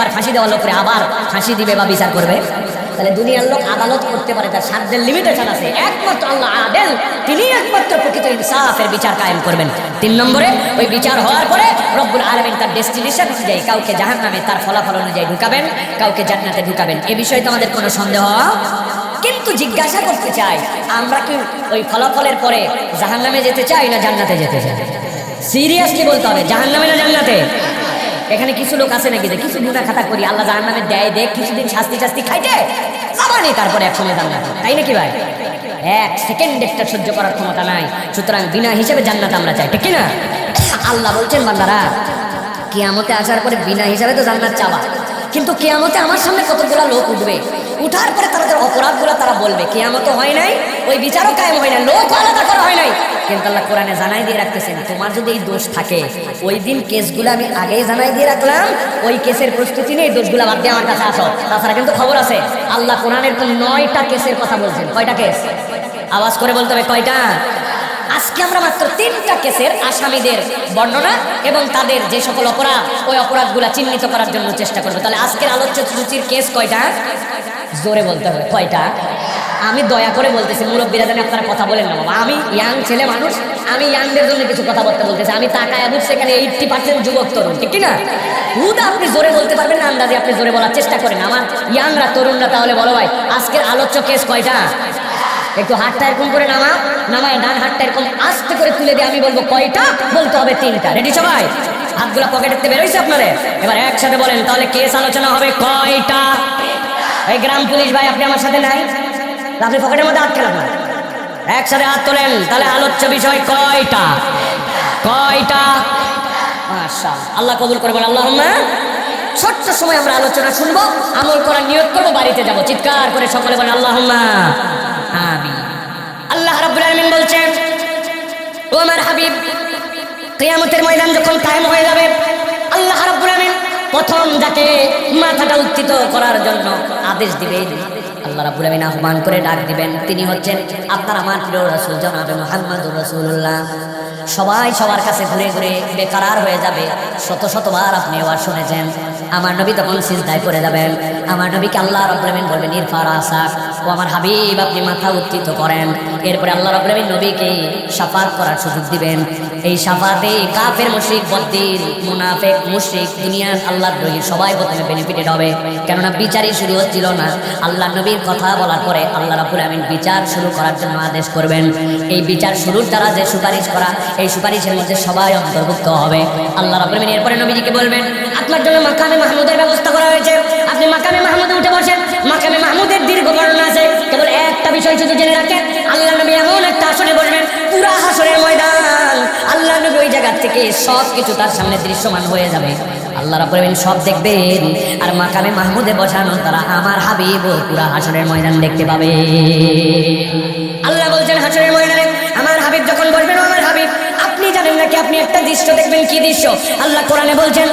একবার ফাঁসি দেওয়া লোকরে আবার ফাঁসি দিবে বা বিচার করবে। তাহলে দুনিয়ার লোক আদালত করতে পারে, তার সাধ্যের লিমিটেশন আছে। একমাত্র আল্লাহ আদেল, তিনি একমাত্র প্রকৃত ইনসাফের বিচার কায়েম করবেন। তিন নম্বরে, ওই বিচার হওয়ার পরে রব্বুল আলমিন তার ডেস্টিনেশন অনুযায়ী কাউকে জাহান নামে তার ফলাফল অনুযায়ী ঢুকাবেন, কাউকে জান্নাতে ঢুকাবেন। এ বিষয়ে তো আমাদের কোনো সন্দেহ। কিন্তু জিজ্ঞাসা করতে চাই, আমরা কি ওই ফলাফলের পরে জাহান নামে যেতে চাই না জান্নাতে যেতে চাই? সিরিয়াসলি বলতে হবে জাহান নামে না জান্নাতে? এখানে কিছু লোক আছে নাকি? কিছু গুণা খাতা করি, আল্লাহ জাহান নামে দেয়, দেখ, কিছুদিন শাস্তি শাস্তি খাইতে। যাবানি তারপরে এক সঙ্গে জানলাম তাই নাকি ভাই? এক সেকেন্ড একটা সহ্য করার ক্ষমতা নাই। সুতরাং বিনা হিসেবে জান্নাত আমরা চাই, ঠিক না? আল্লাহ বলছেন, বান্দারা, কেয়ামতে আসার পরে বিনা হিসাবে তো জান্নাত চাওয়া। কিন্তু কেয়ামতে আমার সামনে কতগুলো লোক উঠবে? উঠার পরে তাদের অপরাধগুলো তারা বলবে। কে কেয়ামত হয় নাই, ওই বিচারও কায়েম হয় না লোক আলাদা করা হয় নাই। কিন্তু আল্লাহ কোরআনে জানাই দিয়ে রাখতেছেন, তোমার যদি এই দোষ থাকে, ওই দিন কেসগুলো আমি আগেই জানাই দিয়ে রাখলাম, ওই কেসের প্রস্তুতি নিয়ে দোষগুলো বাদ দিয়ে আমার কাছে আসো। তাছাড়া কিন্তু খবর আছে, আল্লাহ কোরআনের নয়টা কেসের কথা বলছেন। কয়টা কেস? আওয়াজ করে বলতে হবে, কয়টা? আজকে আমরা মাত্র তিনটা কেসের আসামিদের বর্ণনা এবং তাদের যে সকল অপরাধ, ওই অপরাধগুলো চিহ্নিত করার জন্য চেষ্টা করব। তাহলে আজকের আলোচ্য সূচির কেস কয়টা? জোরে বলতে হবে। কয়টা? আমি দয়া করে বলতেছি, মুরব্বীরা জানি আপনারা কথা বলেন না, বাবা। আমি ইয়াং ছেলে মানুষ, আমি ইয়াংদের জন্য কিছু কথা বলতে বলতেছি। আমি তাকায় বুঝছি সেখানে এইটটি পার্সেন্ট যুবক তরুণ, ঠিক না? হুদা, আপনি জোরে বলতে পারবেন না, আন্দাজে আপনি জোরে বলার চেষ্টা করেন। আমার ইয়াংরা তরুণরা তাহলে বলো ভাই, আজকের আলোচ্য কেস কয়টা? একটু হাতটা এরকম করে নামা, নামায় ডান হাতটা এরকম আস্তে করে তুলে দিয়ে আমি বলব কয়টা? বলতে হবে তিনটা। রেডি সবাই? হাতগুলো পকেটেতে বেরোইছে আপনাদের? এবার একসাথে বলেন, তাহলে কেস আলোচনা হবে কয়টা? এই গ্রাম পুলিশ ভাই, আপনি আমার সাথে নাই? আপনি পকেটের মধ্যে হাত খেলাম একসাথে হাত তোলেন, তাহলে আলোচ্য বিষয় কয়টা? কয়টা? মাশা আল্লাহ কবুল করে বলেন আল্লাহ ছোট্ট সময় আমরা আলোচনা শুনব, আমল করার নিয়োগ করব, বাড়িতে যাব। চিৎকার করে সকলে বলেন আল্লাহ আল্লাহ রাব্বুল বলছেন, ও আমার হাবিব, কিয়ামতের ময়দান যখন প্রথম যাকে মাথাটা উত্থিত করার জন্য আদেশ দিবেন। আল্লাহ রাবুল আমিন আহ্বান করে ডাক দিবেন। তিনি হচ্ছেন আপনার আমার প্রিয় রাসূল, জনাবে মুহাম্মদুর রসুল্লাহ সবাই সবার কাছে ঘুরে ঘুরে বেকারার হয়ে যাবে। শত শতবার আপনি এবার শুনেছেন। আমার নবী তখন সিজদায় করে যাবেন। আমার নবীকে আল্লাহ রব্লামিন বলবেন, ইরফার আসাক। আমার হাবিব আপনি মাথা উত্থিত করেন। এরপরে আল্লাহ রব্লামিন নবীকে সাফাত করার সুযোগ দিবেন। এই সাফাতে কাফের, মুশরিক, বদ্দিন, মুনাফেক, মুশরিক, দুনিয়ার আল্লাহর দ্রোহী সবাই প্রথমে বেনিফিটেড হবে। কেননা বিচারই শুরু হচ্ছিল না। আল্লাহ নবীর কথা বলার পরে আল্লাহ রাবুল আমিন বিচার শুরু করার জন্য আদেশ করবেন। এই বিচার শুরুর দ্বারা যে সুপারিশ করা, এই সুপারিশের মধ্যে সবাই অন্তর্ভুক্ত হবে। আল্লাহ রাবুল আমিন এরপরে নবীজিকে বলবেন আপনার জন্য মাকামে মাহমুদের ব্যবস্থা করা হয়েছে। আপনি মাকামে মাহমুদে উঠে বসেন। মাকামে একটা বিষয় শুধু জেনে রাখেন আল্লাহ নবী এমন একটা আসনে বসবেন, পুরা হাসনের ময়দান। আল্লাহ নবী ওই জায়গা থেকে সব কিছু তার সামনে দৃশ্যমান হয়ে যাবে। আল্লাহ রাব্বুল সব দেখবেন, আর মাকামে মাহমুদে বসানো তারা আমার হাবিব পুরা হাসনের ময়দান দেখতে পাবে। আল্লাহ বলছেন হাসনের ময়দানে আমার হাবিব যখন বসবেন আমার হাবিব, আপনি জানেন নাকি আপনি একটা দৃশ্য দেখবেন? কি দৃশ্য? আল্লাহ কোরআনে বলছেন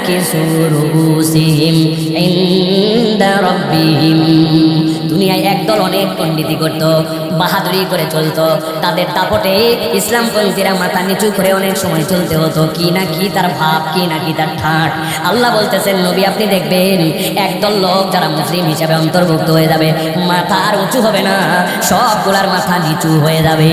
নাকিসু রুসিহিম ইনদা রাব্বিহিম দুনিয়ায় একদল অনেক পণ্ডিতি করত, বাহাদুরি করে চলতো। তাদের দাপটে ইসলামপন্থীরা মাথা নিচু করে অনেক সময় চলতে হতো, কি না কি তার ভাব, কি না কি তার ঠাট। আল্লাহ বলতেছেন, নবী আপনি দেখবেন একদল লোক যারা মুসলিম হিসাবে অন্তর্ভুক্ত হয়ে যাবে, মাথা আর উঁচু হবে না, সবগুলার মাথা নিচু হয়ে যাবে।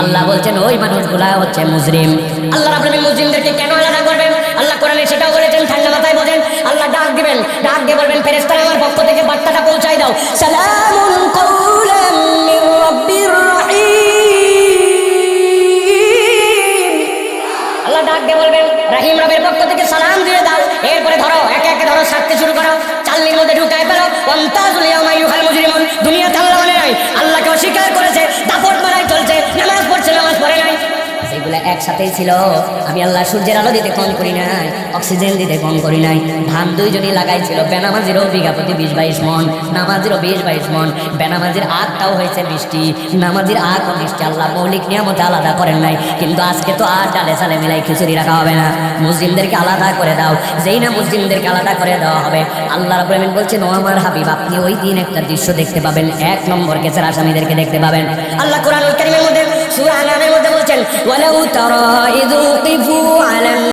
আল্লাহ বলছেন, ওই মানুষগুলা হচ্ছে মুসলিম। আল্লাহ আপনি মুসলিমদেরকে কেন আলাদা করবেন? কোরআনে সেটাও বলেছেন ঠান্ডা মাথায় বোঝেন, আল্লাহ ডাক দিবেন, ডাক দিয়ে বলবেন ফেরেস্তা আমার পক্ষ থেকে বার্তাটা পৌঁছাই দাও। সালামুন কওলাম মির রাব্বির আল্লাহ ডাক দিয়ে বলবেন, রাহিম রবের পক্ষ থেকে সালাম দিয়ে দাও। এরপরে ধরো, একে একে ধরো, সারতে শুরু করো। চাল্লির মধ্যে ঢুকায় ফেলো। ওয়ান্তাজুল ইয়াউমা ইউহাল মুজরিমুন। দুনিয়াতে আল্লাহ মানে নাই। আল্লাহকে অস্বীকার করেছে সেগুলো একসাথেই ছিল। আমি আল্লাহ সূর্যের আলো দিতে কম করি নাই, অক্সিজেন দিতে কম করি নাই। ধান দুইজনই লাগাইছিল, বেনামাজিরও বিঘা প্রতি বিশ বাইশ মন, নামাজিরও বিশ বাইশ মন, বেনামাজির আগটাও হয়েছে বৃষ্টি। নামাজির আগ ও বৃষ্টি, আল্লাহ মৌলিক নিয়ামতে আলাদা করেন নাই। কিন্তু আজকে তো আর ডালে সালে মিলাই খিচুড়ি রাখা হবে না। মুসলিমদেরকে আলাদা করে দাও, যেই না মুসলিমদেরকে আলাদা করে দেওয়া হবে। আল্লাহ রাবুল বলছেন, ও আমার হাবিব, আপনি ওই দিন একটা দৃশ্য দেখতে পাবেন, এক নম্বর কেসের আসামিদেরকে দেখতে পাবেন। আল্লাহ কোরআন কারিমের মধ্যে সূরা আনামের মধ্যে বলছেন ওয়ালাউ তারা ইযু কিফু আলান